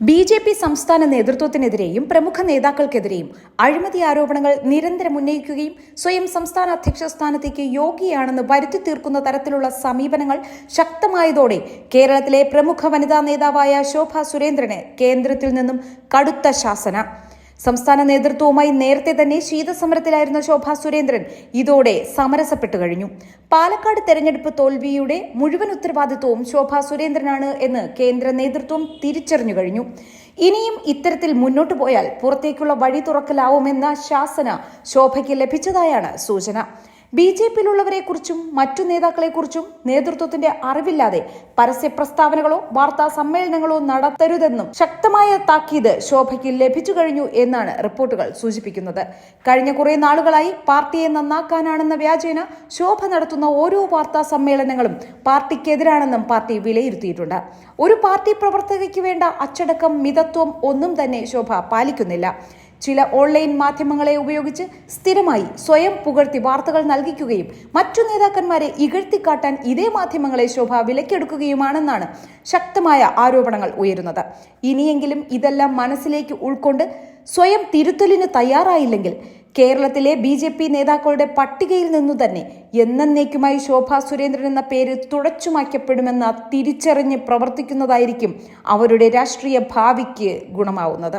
B J P സംസ്ഥാന നേതൃത്വത്തിനെതിരെയും പ്രമുഖ നേതാക്കൾക്കെതിരെയും അഴിമതി ആരോപണങ്ങൾ നിരന്തരം ഉന്നയിക്കുകയും സ്വയം സംസ്ഥാന അധ്യക്ഷ സ്ഥാനത്തേക്ക് യോഗ്യയാണെന്ന് വരുത്തി തീർക്കുന്ന തരത്തിലുള്ള സമീപനങ്ങൾ ശക്തമായതോടെ കേരളത്തിലെ പ്രമുഖ വനിതാ നേതാവായ ശോഭ സുരേന്ദ്രന് കേന്ദ്രത്തിൽ നിന്നും കടുത്ത ശാസന. സംസ്ഥാന നേതൃത്വവുമായി നേരത്തെ തന്നെ ശീതസമരത്തിലായിരുന്ന ശോഭ സുരേന്ദ്രൻ ഇതോടെ സമരസപ്പെട്ടു കഴിഞ്ഞു. പാലക്കാട് തെരഞ്ഞെടുപ്പ് തോൽവിയുടെ മുഴുവൻ ഉത്തരവാദിത്വവും ശോഭാ സുരേന്ദ്രനാണ് എന്ന് കേന്ദ്ര നേതൃത്വം തിരിച്ചറിഞ്ഞു കഴിഞ്ഞു. ഇനിയും ഇത്തരത്തിൽ മുന്നോട്ടു പോയാൽ പുറത്തേക്കുള്ള വഴി തുറക്കലാവുമെന്ന ശാസന ശോഭയ്ക്ക് ലഭിച്ചതായാണ് സൂചന. ബി ജെ പിയിലുള്ളവരെ കുറിച്ചും മറ്റു നേതാക്കളെ കുറിച്ചും നേതൃത്വത്തിന്റെ അറിവില്ലാതെ പരസ്യ പ്രസ്താവനകളോ വാർത്താ സമ്മേളനങ്ങളോ നടത്തരുതെന്നും ശക്തമായ താക്കീത് ശോഭയ്ക്ക് ലഭിച്ചു കഴിഞ്ഞു എന്നാണ് റിപ്പോർട്ടുകൾ സൂചിപ്പിക്കുന്നത്. കഴിഞ്ഞ കുറെ നാളുകളായി പാർട്ടിയെ നന്നാക്കാനാണെന്ന വ്യാജേന ശോഭ നടത്തുന്ന ഓരോ വാർത്താ സമ്മേളനങ്ങളും പാർട്ടിക്കെതിരാണെന്നും പാർട്ടി വിലയിരുത്തിയിട്ടുണ്ട്. ഒരു പാർട്ടി പ്രവർത്തകയ്ക്ക് വേണ്ട അച്ചടക്കം മിതത്വം ഒന്നും തന്നെ ശോഭ പാലിക്കുന്നില്ല. ചില ഓൺലൈൻ മാധ്യമങ്ങളെ ഉപയോഗിച്ച് സ്ഥിരമായി സ്വയം പുകഴ്ത്തി വാർത്തകൾ നൽകിക്കുകയും മറ്റു നേതാക്കന്മാരെ ഇകഴ്ത്തിക്കാട്ടാൻ ഇതേ മാധ്യമങ്ങളെ ശോഭ വിലക്കെടുക്കുകയുമാണെന്നാണ് ശക്തമായ ആരോപണങ്ങൾ ഉയരുന്നത്. ഇനിയെങ്കിലും ഇതെല്ലാം മനസ്സിലേക്ക് ഉൾക്കൊണ്ട് സ്വയം തിരുത്തലിന് തയ്യാറായില്ലെങ്കിൽ കേരളത്തിലെ ബി ജെ പി നേതാക്കളുടെ പട്ടികയിൽ നിന്നു തന്നെ എന്നേക്കുമായി ശോഭ സുരേന്ദ്രൻ എന്ന പേര് തുടച്ചുമാക്കപ്പെടുമെന്ന തിരിച്ചറിഞ്ഞ് പ്രവർത്തിക്കുന്നതായിരിക്കും അവരുടെ രാഷ്ട്രീയ ഭാവിക്ക് ഗുണമാവുന്നത്.